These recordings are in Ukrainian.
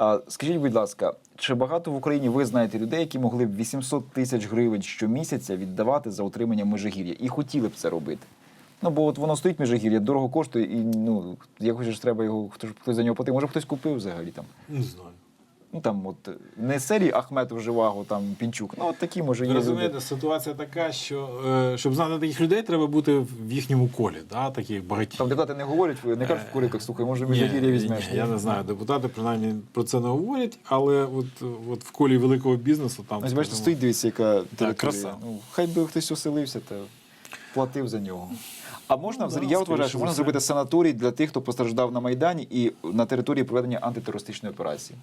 А, скажіть, будь ласка, чи багато в Україні ви знаєте людей, які могли б 800 тисяч гривень щомісяця віддавати за утримання межигір'я і хотіли б це робити? Ну, бо от воно стоїть межигір'я, дорого коштує, і ну, якось ж треба його, хто ж хтось за нього платив. Може, хтось купив взагалі там. Не знаю. Ну там, от не серії Ахметов Живаго, там Пінчук. Ну, от такі може є. люди. ситуація така, що е, щоб знати таких людей, треба бути в їхньому колі, да, таких багатіх. Там депутати не говорять, не кажуть в куриках, слухай, може ні, візьмеш. ні, я не знаю. Депутати принаймні про це не говорять, але от, от в колі великого бізнесу там. Ось бачите, стоїть, дивіться, яка територія. краса. Ну, хай би хтось оселився та платив за нього. А можна Ну, взагалі, я от вважаю, що можна зробити санаторій для тих, хто постраждав на Майдані і на території проведення антитерористичної операції.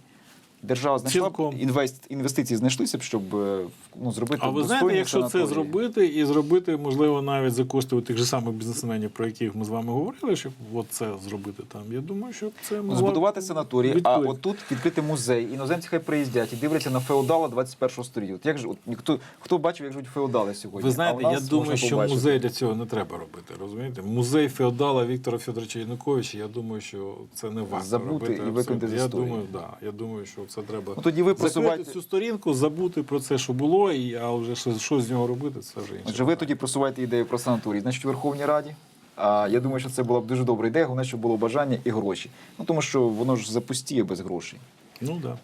Держава знайшла Цілком. інвест, інвестиції знайшлися б, щоб е, ну, зробити А ви знаєте, якщо це зробити, і зробити, можливо, навіть за кошти тих же самих бізнесменів, про яких ми з вами говорили, щоб от це зробити там. Я думаю, що це могла збудувати санаторій, а отут відкрити музей. Іноземці хай приїздять і дивляться на феодала 21 століття. От як ж от ніхто хто бачив, як живуть феодали сьогодні? Ви знаєте, я думаю, що побачити. музей для цього не треба робити. Розумієте? Музей феодала Віктора Федоровича Януковича, я думаю, що це не варто Забути робити. і викинути з Я думаю, да, я думаю, що це треба Ну, тоді ви просувати просуваєте- цю сторінку, забути про це, що було, і а вже що, що з нього робити, це вже інше. Отже, ви тоді просуваєте ідею про санаторій, значить, у Верховній Раді. А я думаю, що це була б дуже добра ідея, головне, щоб було бажання і гроші. Ну тому що воно ж запустіє без грошей. Ну так. Да.